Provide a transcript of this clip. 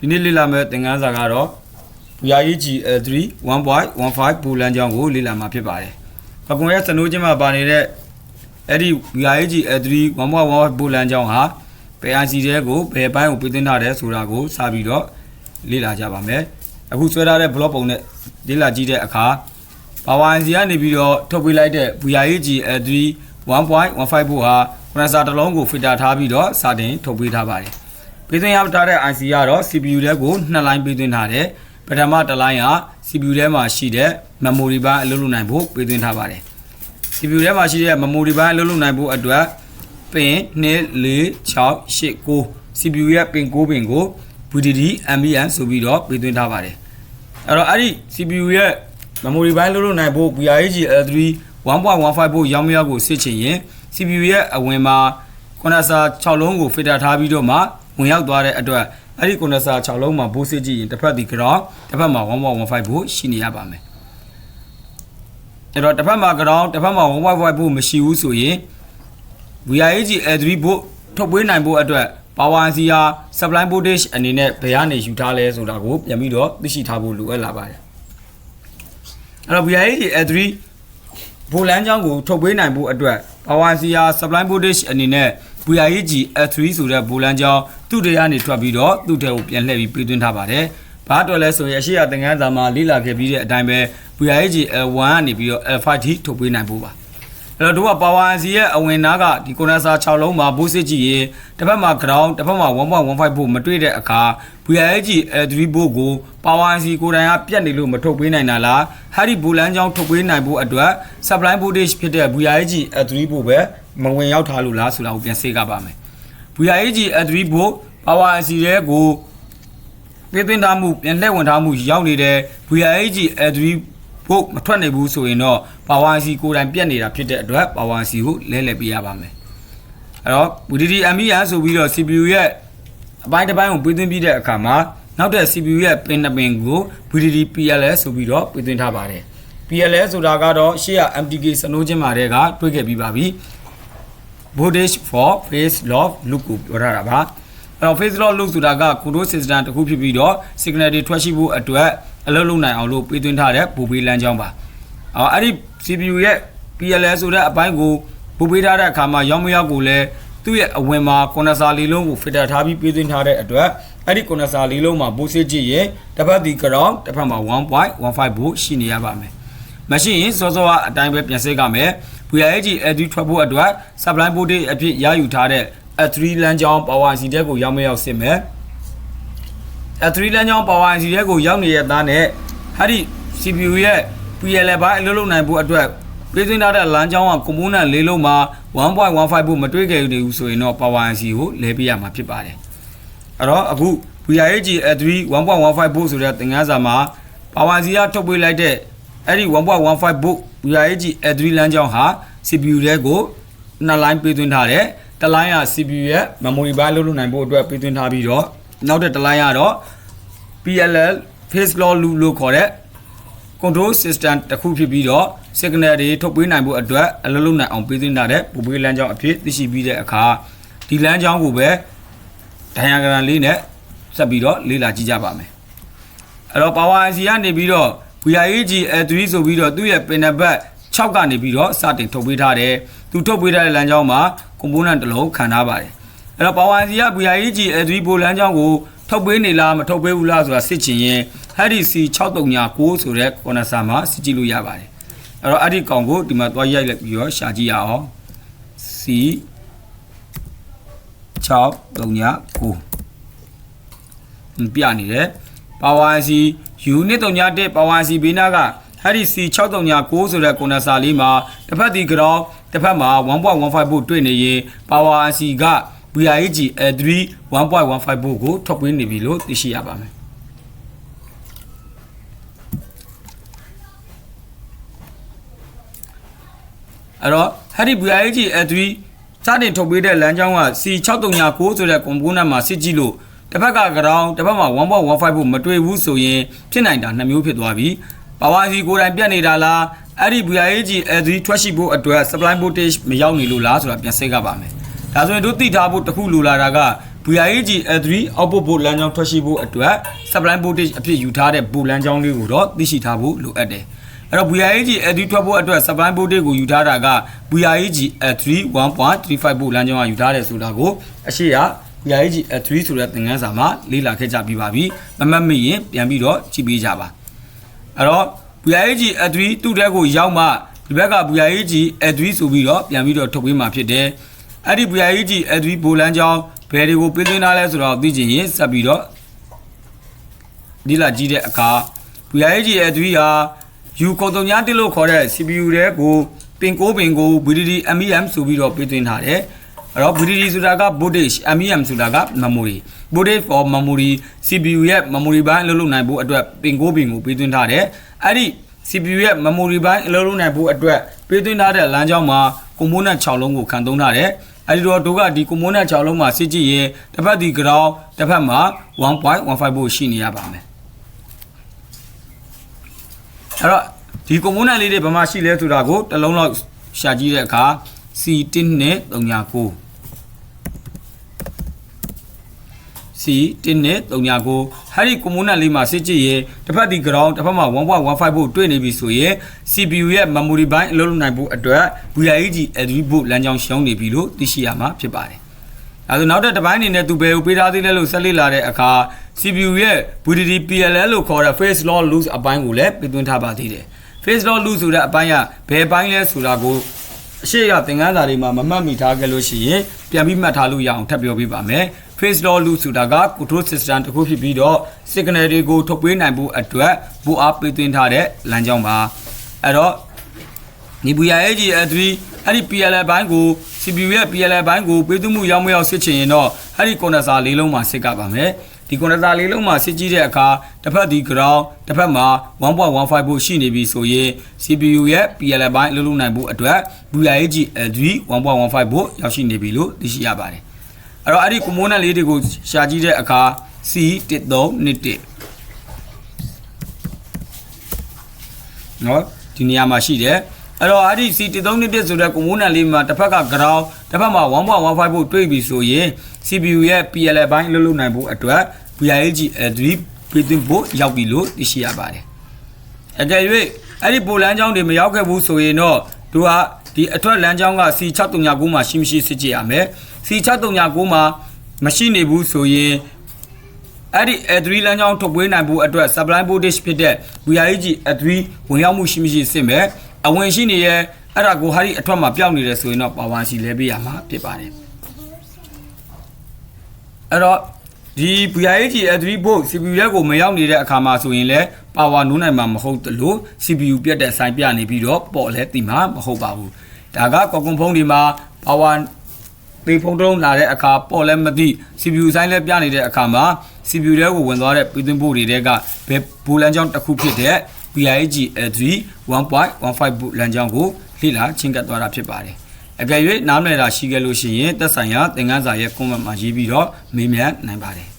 ဒီနေ့လေ့လာမယ့်သင်ခန်းစာကတော့ VIG L3 1.15ပူလန်ကြောင်းကိုလေ့လာမှာဖြစ်ပါတယ်။ပကွန်ရဲ့စနိုးချင်းမှာပါနေတဲ့အဲ့ဒီ VIG L3 1.15ပူလန်ကြောင်းဟာဘယ် IC တဲကိုဘယ်ပိုင်းကိုပြသွင်းထားတယ်ဆိုတာကိုစပြီးတော့လေ့လာကြပါမယ်။အခုဆွဲထားတဲ့ block ပုံနဲ့လေ့လာကြည့်တဲ့အခါ Power IC ကနေပြီးတော့ထုတ်ပေးလိုက်တဲ့ VIG L3 1.15ဖို့ဟာကွန်ဆာတစ်လုံးကို filter ထားပြီးတော့စတင်ထုတ်ပေးထားပါတယ်။ ပေးသွင်းရထားတဲ့ IC ကတော့ CPU ထဲကိုနှစ်လိုင်းပေးသွင်းထားတယ်။ပထမတစ်လိုင်းက CPU ထဲမှာရှိတဲ့ memory ဘိုင်းအလုပ်လုပ်နိုင်ဖို့ပေးသွင်းထားပါတယ်။ CPU ထဲမှာရှိတဲ့ memory ဘိုင်းအလုပ်လုပ်နိုင်ဖို့အတွက်ပင်2 4 6 8 9 CPU ရဲ့ပင်9ပင်ကို VDD MBN ဆိုပြီးတော့ပေးသွင်းထားပါတယ်။အဲ့တော့အဲ့ဒီ CPU ရဲ့ memory ဘိုင်းလုပ်လုပ်နိုင်ဖို့ VRAG L3 1.15ဖို့ရောင်းမရကိုစစ်ချင်ရင် CPU ရဲ့အဝင်မှာကွန်ဒန်ဆာ6လုံးကို filter ထားပြီးတော့မှ ဝင်ရောက်သွားတဲ့အတွက်အဲ့ဒီကွန်ဒန်ဆာ6လုံးမှာဘိုးစစ်ကြည့်ရင်တစ်ဖက်ဒီ ground တစ်ဖက်မှာ1.15ဖို့ရှိနေရပါမယ်အဲ့တော့တစ်ဖက်မှာ ground တစ်ဖက်မှာ1.15ဖို့မရှိဘူးဆိုရင် VRAG L3 ဖို့ထုတ်ပေးနိုင်ဖို့အတွက် power IC ဟာ supply voltage အနေနဲ့ဘယ်ကနေယူထားလဲဆိုတာကိုပြန်ပြီးတော့သိရှိထားဖို့လိုအပ်လာပါတယ်အဲ့တော့ VRAG L3 ဘိုလန်းချောင်းကိုထုတ်ပေးနိုင်ဖို့အတွက် Power CR Supply Voltage အနေနဲ့ VIG L3 ဆိုတဲ့ဘိုလန်းချောင်းသူ့တရကနေထွက်ပြီးတော့သူ့ထဲကိုပြန်လှည့်ပြီးပေးသွင်းထားပါတယ်။ဘာတော်လဲဆိုရင်အရှိရသင်္ကန်းစာမှာလေ့လာခဲ့ပြီးတဲ့အတိုင်းပဲ VIG L1 ကနေပြီးတော့ L5 ထိထုတ်ပေးနိုင်ဖို့ပါ။အဲ့တော့တို့က Power IC ရဲ့အဝင်နားကဒီ condenser 6လုံးမှာဘိုးစစ်ကြည့်ရင်တစ်ဖက်မှာ ground တစ်ဖက်မှာ1.15ဖို့မတွေ့တဲ့အခါ VIG L3 ဘို့ကို Power IC ကိုယ်တိုင်ကပြတ်နေလို့မထုတ်ပေးနိုင်တာလားဟာဒီဘူလန်းချောင်းထုတ်ပေးနိုင်ဖို့အတွက် supply voltage ဖြစ်တဲ့ VIG L3 ဘို့ပဲ မဝင်ရောက်ထားလို့လားဆိုတာကိုပြန်စေကပါမယ် VIG L3 ဘို့ Power IC ရဲ့ကိုပြသွင်းထားမှုပြန်လှည့်ဝင်ထားမှုရောက်နေတဲ့ VIG L3 ဖို့မထွက်နိုင်ဘူးဆိုရင်တော့ Power IC ကိုယ်တိုင်ပြတ်နေတာဖြစ်တဲ့အတွက် Power IC ကိုလဲလှယ်ပေးရပါမယ်အဲ့တော့ VDD MBR ဆိုပြီးတော့ CPU ရဲ့အပိုင်းတစ်ပိုင်းကိုပေးသွင်းပြီးတဲ့အခါမှာနောက်တဲ့ CPU ရဲ့ပင်နှစ်ပင်ကို VDD PLS ဆိုပြီးတော့ပေးသွင်းထားပါတယ် PLS ဆိုတာကတော့ရှေ့က MTK စနိုးချင်းမာတဲ့ကတွေ့ခဲ့ပြီးပါပြီ voltage for phase lock loop ကိုပြောထားတာပါအဲ့တော့ phase lock loop ဆိုတာက control system တစ်ခုဖြစ်ပြီးတော့ signal တွေထွက်ရှိဖို့အတွက်အလုပ်လုပ်နိုင်အောင်လို့ပေးသွင်းထားတဲ့ဘူပေးလမ်းကြောင်းပါအော်အဲ့ဒီ CPU ရဲ့ PLS ဆိုတဲ့အပိုင်းကိုဘူပေးထားတဲ့အခါမှာရောင်းမရောက်ကိုလည်းသူ့ရဲ့အဝင်မှာ condenser လေးလုံးကို filter ထားပြီးပေးသွင်းထားတဲ့အတွက်အဲ့ဒီ condenser လေးလုံးမှာဘိုးစစ်ကြည့်ရင်တစ်ဖက်ဒီ ground တစ်ဖက်မှာ1.15 volt ရှိနေရပါမယ်မရှိရင်စောစောကအတိုင်းပဲပြန်စစ်ကမယ် VIG L3 ထွက်ဖို့အတွက် supply voltage အဖြစ်ရယူထားတဲ့ L3 လမ်းကြောင်း power IC တက်ကိုရောက်မရောက်စစ်မယ် L3 လမ်းကြောင်း power IC တက်ကိုရောက်နေတဲ့သားနဲ့ဟာဒီ CPU ရဲ့ PLL ဘိုင်းအလုပ်လုပ်နိုင်ဖို့အတွက်ပြည်သွင်းထားတဲ့လမ်းကြောင်းက component လေးလုံးမှာ1.15ဖို့မတွေ့ခဲ့နေဘူးဆိုရင်တော့ power IC ကိုလဲပေးရမှာဖြစ်ပါတယ်အဲ့တော့အခု VIG L3 1.15ဖို့ဆိုတဲ့သင်ခန်းစာမှာ power IC ကထုတ်ပေးလိုက်တဲ့အဲ့ဒီ1.15 volt VIG L3 လမ်းကြောင်းဟာ CPU ထဲကိုနှစ်လိုင်းပေးသွင်းထားတယ်တစ်လိုင်းက CPU ရဲ့ memory ဘိုင်းလုပ်လို့နိုင်ဖို့အတွက်ပေးသွင်းထားပြီးတော့နောက်တဲ့တစ်လိုင်းကတော့ PLL phase law loop လို့ခေါ်တဲ့ control system တစ်ခုဖြစ်ပြီးတော့ signal တွေထုတ်ပေးနိုင်ဖို့အတွက်အလုပ်လုပ်နိုင်အောင်ပေးသွင်းထားတဲ့ပူပေးလမ်းကြောင်းအဖြစ်သိရှိပြီးတဲ့အခါဒီလမ်းကြောင်းကိုပဲဒိုင်ယာဂရမ်လေးနဲ့ဆက်ပြီးတော့လေ့လာကြည့်ကြပါမယ်အဲ့တော့ power IC ကနေပြီးတော့ VIG L3 ဆိုပြီးတော့သူ့ရဲ့ပင်နဘတ်6ကနေပြီးတော့စတင်ထုတ်ပေးထားတယ်သူထုတ်ပေးထားတဲ့လမ်းကြောင်းမှာ component တစ်လုံးခံထားပါတယ်အဲ့တော့ power C က VIG L3 ဘိုလမ်းကြောင်းကိုထုတ်ပေးနေလားမထုတ်ပေးဘူးလားဆိုတာစစ်ချင်ရင် HDC 6396ဆိုတဲ့ condenser မှာစစ်ကြည့်လို့ရပါတယ်အဲ့တော့အဲ့ဒီကောင်ကိုဒီမှာသွားရိုက်လိုက်ပြီးတော့ရှာကြည့်ရအောင် C 6396ပြနေတယ် power C U231 ပါဝါစီဘေးနာကအဲ့ဒီ C639 ဆိုတဲ့ကွန်နက်ဆာလေးမှာတစ်ဖက်ဒီကတော့တစ်ဖက်မှာ1.15ဘို့တွေ့နေရင်ပါဝါစီက BIG A3 1.15ဘို့ကိုထုတ်ပေးနေပြီလို့သိရှိရပါမယ်အဲ့တော့ဟက်ဒီ BIG A3 စတင်ထုတ်ပေးတဲ့လမ်းကြောင်းက C639 ဆိုတဲ့ component မှာစစ်ကြည့်လို့ တစ်ဖက်က ground တစ်ဖက်မှာ1.15ဖို့မတွေ့ဘူးဆိုရင်ဖြစ်နိုင်တာနှစ်မျိုးဖြစ်သွားပြီ။ power IC ကိုယ်တိုင်ပြတ်နေတာလားအဲ့ဒီ VIG L3 ထွက်ရှိဖို့အတွက် supply voltage မရောက်နေလို့လားဆိုတာပြန်စိတ်ကပါမယ်။ဒါဆိုရင်တို့သိထားဖို့တစ်ခုလိုလာတာက VIG L3 output ဘို့လမ်းကြောင်းထွက်ရှိဖို့အတွက် supply voltage အဖြစ်ယူထားတဲ့ဘို့လမ်းကြောင်းလေးကိုတော့သိရှိထားဖို့လိုအပ်တယ်အဲ့တော့ VIG L3 ထွက်ဖို့အတွက် supply voltage ကိုယူထားတာက VIG L3 1.35ဘို့လမ်းကြောင်းကယူထားတယ်ဆိုတာကိုအရှိရ VIG L3 ဆိုတဲ့သင်ခန်းစာမှာလေ့လာခဲ့ကြပြီးပါပြီမမှတ်မိရင်ပြန်ပြီးတော့ကြည့်ပေးကြပါအဲ့တော့ VIG L3 သူ့တဲ့ကိုရောက်မှဒီဘက်က VIG L3 ဆိုပြီးတော့ပြန်ပြီးတော့ထုတ်ပေးမှာဖြစ်တယ်အဲ့ဒီ VIG L3 ဘိုလန်းကြောင်းဘယ်တွေကိုပေးသွင်းထားလဲဆိုတော့သိချင်ရင်ဆက်ပြီးတော့ဒီလာကြည့်တဲ့အခါ VIG L3 ဟာ U ကုံတုံညာတစ်လို့ခေါ်တဲ့ CPU တဲ့ကိုပင်ကိုပင်ကို VDD MEM ဆိုပြီးတော့ပေးသွင်းထားတယ် အဲ့တော့ VDD ဆိုတာက voltage MEM ဆိုတာက memory voltage for memory CPU ရဲ့ memory ဘိုင်းအလုပ်လုပ်နိုင်ဖို့အတွက်ပင်ကိုပင်ကိုပေးသွင်းထားတယ်အဲ့ဒီ CPU ရဲ့ memory ဘိုင်းအလုပ်လုပ်နိုင်ဖို့အတွက်ပေးသွင်းထားတဲ့လမ်းကြောင်းမှာ component 6လုံးကိုခံသုံးထားတယ်အဲဒီတော့တို့ကဒီ component 6လုံးမှာစစ်ကြည့်ရင်တစ်ဖက်ဒီ ground တစ်ဖက်မှာ1.15ဖို့ရှိနေရပါမယ်အဲ့တော့ဒီ component လေးတွေဘာမှရှိလဲဆိုတာကိုတစ်လုံးလောက်ရှာကြည့်တဲ့အခါ C1 နဲ့39 C 1နဲ့39ဟာဒီ component လေးမှာစစ်ကြည့်ရင်တစ်ဖက်ဒီ ground တစ်ဖက်မှာ1.15ဖို့တွေ့နေပြီဆိုရင် CPU ရဲ့ memory ဘိုင်းအလုပ်လုပ်နိုင်ဖို့အတွက် VIG L3 boot လမ်းကြောင်းရှောင်းနေပြီလို့သိရှိရမှာဖြစ်ပါတယ်။အဲဒါနောက်တဲ့တစ်ပိုင်းအနေနဲ့သူဘယ်ကိုပေးထားသေးလဲလို့ဆက်လက်လာတဲ့အခါ CPU ရဲ့ VDD PLL လို့ခေါ်တဲ့ phase law loose အပိုင်းကိုလည်းပြသွင်းထားပါသေးတယ်။ phase law loose ဆိုတဲ့အပိုင်းကဘယ်ပိုင်းလဲဆိုတာကို အရှိရသင်ခန်းစာတွေမှာမမှတ်မိထားခဲ့လို့ရှိရင်ပြန်ပြီးမှတ်ထားလို့ရအောင်ထပ်ပြောပေးပါမယ်။ phase law loop ဆိုတာက control system တစ်ခုဖြစ်ပြီးတော့ signal တွေကိုထုတ်ပေးနိုင်ဖို့အတွက်ဘူအားပေးသွင်းထားတဲ့လမ်းကြောင်းပါအဲ့တော့ဒီ VIAG L3 အဲ့ဒီ PLL ဘိုင်းကို CPU ရဲ့ PLL ဘိုင်းကိုပေးသွင်းမှုရောက်မရောက်စစ်ချင်ရင်တော့အဲ့ဒီ condenser လေးလုံးမှာစစ်ကပါမယ် ဒီ condenser လေးလုံးမှာစစ်ကြည့်တဲ့အခါတစ်ဖက်ဒီ ground တစ်ဖက်မှာ1.15ဖို့ရှိနေပြီဆိုရင် CPU ရဲ့ PLL ဘိုင်းအလုပ်လုပ်နိုင်ဖို့အတွက် VIAG L3 1.15ဖို့ရောက်ရှိနေပြီလို့သိရှိရပါတယ်အဲ့တော့အဲ့ဒီ component လေးတွေကိုရှာကြည့်တဲ့အခါ C1321 နော်ဒီနေရာမှာရှိတယ်အဲ့တော့အဲ့ဒီ C1321 ဆိုတဲ့ component လေးမှာတစ်ဖက်က ground တစ်ဖက်မှာ1.15ဖို့တွေးပြီဆိုရင် CPU ရဲ့ PLL ဘိုင်းလှုပ်လှုပ်နိုင်ဖို့အတွက် VIG L3 ပေးသွင်းဖို့ရောက်ပြီလို့သိရှိရပါတယ်အကယ်၍အဲ့ဒီပိုလန်းချောင်းတွေမရောက်ခဲ့ဘူးဆိုရင်တော့သူကဒီအထွက်လမ်းကြောင်းက C6339 မှာရှိမရှိစစ်ကြည့်ရမယ် C6339 မှာမရှိနေဘူးဆိုရင်အဲ့ဒီ A3 လမ်းကြောင်းထုတ်ပွေးနိုင်ဖို့အတွက် supply voltage ဖြစ်တဲ့ VIG A3 ဝင်ရောက်မှုရှိမရှိစစ်မယ်အဝင်ရှိနေရဲ့အဲ့ဒါကိုဟာဒီအထွက်မှာပျောက်နေတယ်ဆိုရင်တော့ပါဝါစီလဲပေးရမှာဖြစ်ပါတယ် အဲ့တော့ဒီ VIG A3 ဘုတ် CPU ရက်ကိုမရောက်နေတဲ့အခါမှာဆိုရင်လည်းပါဝါနိုးနိုင်မှာမဟုတ်သလို CPU ပြတ်တဲ့ဆိုင်ပြနေပြီးတော့ပေါ့လဲတိမှာမဟုတ်ပါဘူးဒါကကွန်ကွန်ဖုန်းတွေမှာပါဝါပေဖုန်းတုံးလာတဲ့အခါပေါ့လဲမသိ CPU ဆိုင်လဲပြနေတဲ့အခါမှာ CPU တဲကိုဝင်သွားတဲ့ပြည်သွင်းဖို့တွေတဲကဘယ်ဘူလန်ကြောင်းတစ်ခုဖြစ်တဲ့ VIG L3 1.15ဘူလန်ကြောင်းကိုလေ့လာချင်းကပ်သွားတာဖြစ်ပါတယ် အကယ်၍နားမလည်တာရှိခဲ့လို့ရှိရင်သက်ဆိုင်ရာသင်ခန်းစာရဲ့ comment မှာရေးပြီးတော့မေးမြန်းနိုင်ပါတယ်